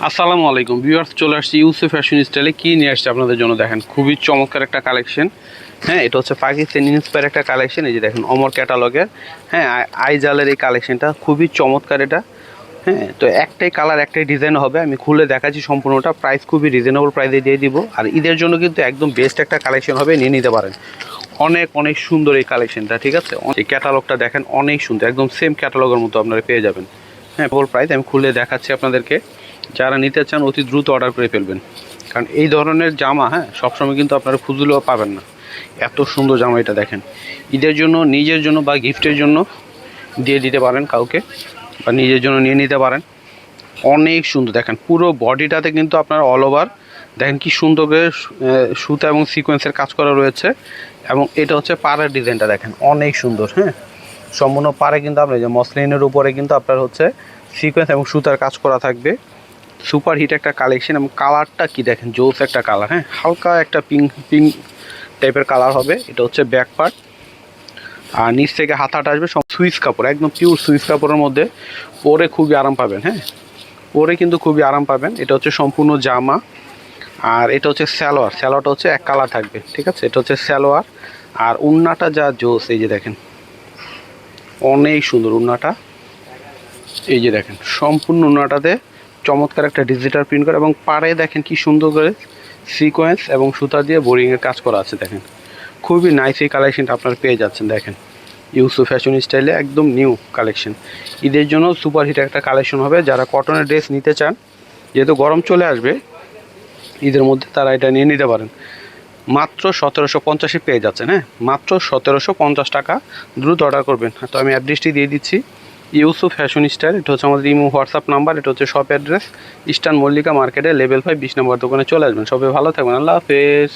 আসসালামু আলাইকুম। ভিউয়ার্স, চলে আসছি ইউসুফ ফ্যাশন স্টাইলে কী নিয়ে আসছে আপনাদের জন্য দেখেন? খুবই চমৎকার একটা কালেকশন হ্যাঁ এটা হচ্ছে পাকিস্তানি ইন্সপায়ার একটা কালেকশন এই যে দেখেন অমর ক্যাটালগের হ্যাঁ আই- আইজালের এই কালেকশনটা খুবই চমৎকার এটা। হ্যাঁ তো একটাই কালার একটাই ডিজাইন হবে। আমি খুলে দেখাচ্ছি সম্পূর্ণটা। প্রাইস খুবই রিজনেবল প্রাইসে দিয়ে দিব। আর ঈদের জন্য কিন্তু একদম বেস্ট একটা কালেকশন হবে, নিয়ে নিতে পারেন। অনেক অনেক সুন্দর এই কালেকশনটা ঠিক আছে? এই ক্যাটালগটা দেখেন, অনেক সুন্দর। একদম সেম ক্যাটালগের মতো আপনারা পেয়ে যাবেন। হ্যাঁ বল প্রাইস আমি খুলে দেখাচ্ছি আপনাদেরকে। যারা নিতে চান, অতি দ্রুত অর্ডার করে ফেলবেন। কারণ এই ধরনের জামা হ্যাঁ সবসময় কিন্তু আপনারা খুঁজলেও পাবেন না। এত সুন্দর জামা এটা দেখেন। ঈদের জন্য, নিজের জন্য বা গিফটের জন্য দিয়ে দিতে পারেন কাউকে, বা নিজের জন্য নিয়ে নিতে পারেন। অনেক সুন্দর, দেখেন, পুরো বডিটাতে কিন্তু আপনার অল ওভার দেখেন কি সুন্দর করে সুতা এবং সিকোয়েন্সের কাজ করা রয়েছে। এবং এটা হচ্ছে পাড়ের ডিজাইনটা, দেখেন, অনেক সুন্দর হ্যাঁ। সম্পূর্ণ পাড়ে কিন্তু আপনার যে মসলিনের উপরে কিন্তু আপনার হচ্ছে সিকোয়েন্স এবং সুতার কাজ করা থাকবে। সুপার হিট একটা কালেকশন এবং কালারটা কি দেখেন? জোস একটা কালার হ্যাঁ? হালকা একটা পিঙ্ক পিঙ্ক টাইপের কালার হবে। এটা হচ্ছে ব্যাক পার্ট আর নিচ থেকে হাতাটা আসবে, সব সুইচ কাপড়, একদম পিওর সুইচ কাপড়ের মধ্যে। পরে খুবই আরাম পাবেন হ্যাঁ? পরে কিন্তু খুবই আরাম পাবেন। এটা হচ্ছে সম্পূর্ণ জামা। আর এটা হচ্ছে স্যালোয়ার স্যালোয়ারটা হচ্ছে এক কালার থাকবে, ঠিক আছে? এটা হচ্ছে স্যালোয়ার আর উন্নাটা যা জোস, এই যে দেখেন। অনেক সুন্দর উন্নাটা। এই যে দেখেন, সম্পূর্ণ উন্নাটাতে চমৎকার একটা ডিজিটাল প্রিন্ট করা এবং পাড়ে দেখেন কি সুন্দর করে সিকোয়েন্স এবং সুতা দিয়ে বোরিংয়ের কাজ করা আছে, দেখেন। খুবই নাইস এই কালেকশনটা আপনারা পেয়ে যাচ্ছেন, দেখেন। ইউসু ফ্যাশন স্টাইলে একদম নিউ কালেকশন ঈদের জন্য সুপার হিট একটা কালেকশন হবে, যারা কটনের ড্রেস নিতে চান, যেহেতু গরম চলে আসবে, ঈদের মধ্যে তারা এটা নিয়ে নিতে পারেন। মাত্র সতেরোশো পঞ্চাশে পেয়ে যাচ্ছেন হ্যাঁ? মাত্র সতেরোশো পঞ্চাশ টাকা, দ্রুত অর্ডার করবেন। তো আমি অ্যাড্রেসটি দিয়ে দিচ্ছি। ইউসুফ ফ্যাশন স্টাইল, এটা হচ্ছে আমাদের ইমো হোয়াটসঅ্যাপ নাম্বার, এটা হচ্ছে শপ অ্যাড্রেস ইস্টার্ন মল্লিকা মার্কেটে লেভেল ফাইভ বিশ নম্বর দোকানে চলে আসবেন। সবাই ভালো থাকবেন, আল্লাহ হাফেজ।